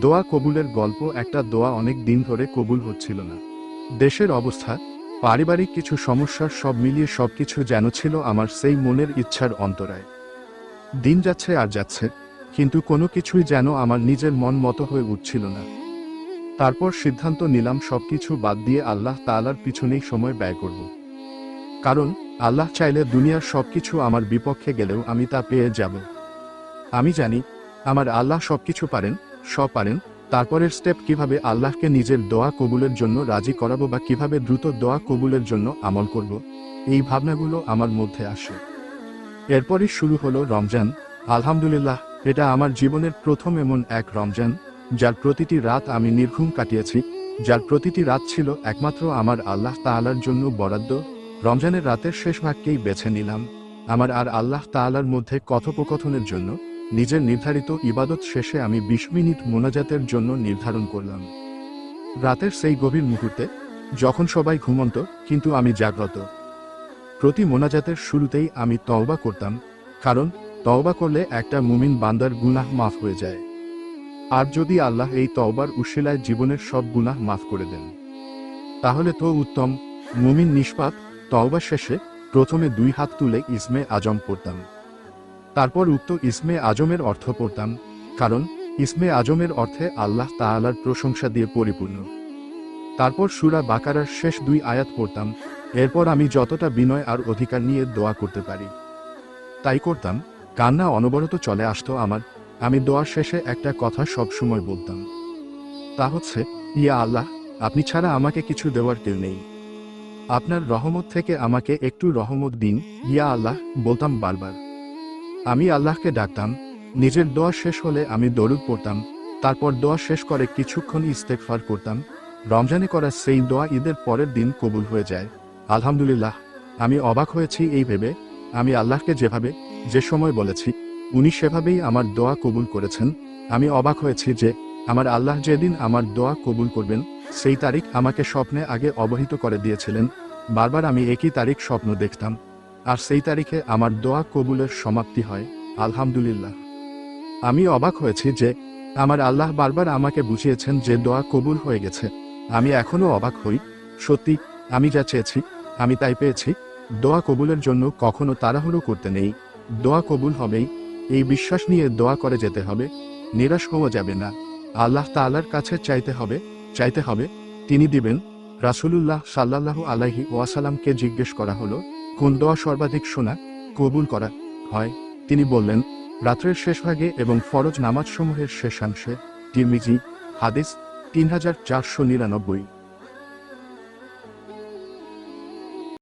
দোয়া কবুলের গল্প একটা দোয়া অনেক দিন ধরে কবুল হচ্ছিল না। দেশের অবস্থা, পারিবারিক কিছু সমস্যার সব মিলিয়ে সবকিছু যেন ছিল আমার সেই মনের ইচ্ছার অন্তরায়। দিন যাচ্ছে আর যাচ্ছে, কিন্তু কোনো কিছুই যেন আমার নিজের মন মতো হয়ে উঠছিল না। তারপর সিদ্ধান্ত নিলাম সবকিছু বাদ দিয়ে আল্লাহ তাআলার পিছনেই সময় ব্যয় করব। কারণ, আল্লাহ চাইলে দুনিয়ার সবকিছু আমার বিপক্ষে গেলেও আমি তা পেয়ে যাব। আমি জানি আমার আল্লাহ সবকিছু পারেন, সব পারেন, তারপরের স্টেপ কীভাবে আল্লাহকে নিজের দোয়া কবুলের জন্য রাজি করাবো বা কীভাবে দ্রুত দোয়া কবুলের জন্য আমল করব, এই ভাবনাগুলো আমার মধ্যে আসে। এরপরই শুরু হলো রমজান। আলহামদুলিল্লাহ, এটা আমার জীবনের প্রথম এমন এক রমজান, যার প্রতিটি রাত আমি নির্ঘুম কাটিয়েছি, যার প্রতিটি রাত ছিল একমাত্র আমার আল্লাহ তাআলার জন্য বরাদ্দ। রমজানের রাতের শেষ ভাগকেই বেছে নিলাম। আমার আর আল্লাহ তাআলার মধ্যে কথোপকথনের জন্য নিজের নির্ধারিত ইবাদত শেষে আমি বিশ মিনিট মোনাজাতের জন্য নির্ধারণ করলাম। রাতের সেই গভীর মুহূর্তে, যখন সবাই ঘুমন্ত, কিন্তু আমি জাগ্রত। প্রতি মোনাজাতের শুরুতেই আমি তওবা করতাম, কারণ তওবা করলে একটা মুমিন বান্দার গুনাহ মাফ হয়ে যায়। আর যদি আল্লাহ এই তওবার উশিলায় জীবনের সব গুনাহ মাফ করে দেন, তাহলে তো উত্তম। মুমিন নিষ্পাপ, তওবা শেষে প্রথমে দুই হাত তুলে ইসমে আজম পড়তাম। তারপর উক্ত ইসমে আজমের অর্থ পড়তাম, কারণ ইসমে আজমের অর্থে আল্লাহ তাআলার প্রশংসা দিয়ে পরিপূর্ণ। তারপর সুরা বাকারার শেষ দুই আয়াত পড়তাম, এরপর আমি যতটা বিনয় আর অধিকার নিয়ে দোয়া করতে পারি। তাই করতাম, কান্না অনবরত চলে আসতো আমার, আমি দোয়ার শেষে একটা কথা সব সময় বলতাম। তা হচ্ছে, ইয়া আল্লাহ, আপনি ছাড়া আমাকে কিছু দেওয়ার কেউ নেই। আপনার রহমত থেকে আমাকে একটু রহমত দিন, ইয়া আল্লাহ, বলতাম বারবার। আমি আল্লাহকে ডাকতাম, নিজের দোয়া শেষ হলে আমি দরুদ পড়তাম, তারপর দোয়া শেষ করে কিছুক্ষণ ইস্তেকফার করতাম, রমজানে করা সেই দোয়া ঈদের পরের দিন কবুল হয়ে যায়। আলহামদুলিল্লাহ, আমি অবাক হয়েছি এই ভেবে, আমি আল্লাহকে যেভাবে, যে সময় বলেছি, উনি সেভাবেই আমার দোয়া কবুল করেছেন। আমি অবাক হয়েছি যে, আমার আল্লাহ যেদিন আমার দোয়া কবুল করবেন, সেই তারিখ আমাকে স্বপ্নে আগে অবহিত করে দিয়েছিলেন। বারবার আমি একই তারিখ স্বপ্ন দেখতাম। আর সেই তারিখে আমার দোয়া কবুলের সমাপ্তি হয়, আলহামদুলিল্লাহ। আমি অবাক হয়েছি যে, আমার আল্লাহ বারবার আমাকে বুঝিয়েছেন যে দোয়া কবুল হয়ে গেছে। আমি এখনও অবাক হই, সত্যি, আমি যা চেয়েছি, আমি তাই পেয়েছি, দোয়া কবুলের জন্য কখনো তাড়াহুড়ো করতে নেই, দোয়া কবুল হবেই, এই বিশ্বাস নিয়ে দোয়া করে যেতে হবে, নিরাশ হওয়া যাবে না, আল্লাহ তাআলার কাছে চাইতে হবে চাইতে হবে, তিনি দিবেন, রাসূলুল্লাহ সাল্লাল্লাহু আলাইহি ওয়াসাল্লামকে জিজ্ঞেস করা হলো কোন দোয়া সর্বাধিক শোনা, কবুল করা হয়, তিনি বললেন, রাত্রের শেষ ভাগে এবং ফরজ নামাজসমূহের শেষাংশে তিরমিজি, হাদিস তিন হাজার চারশো নিরানব্বই।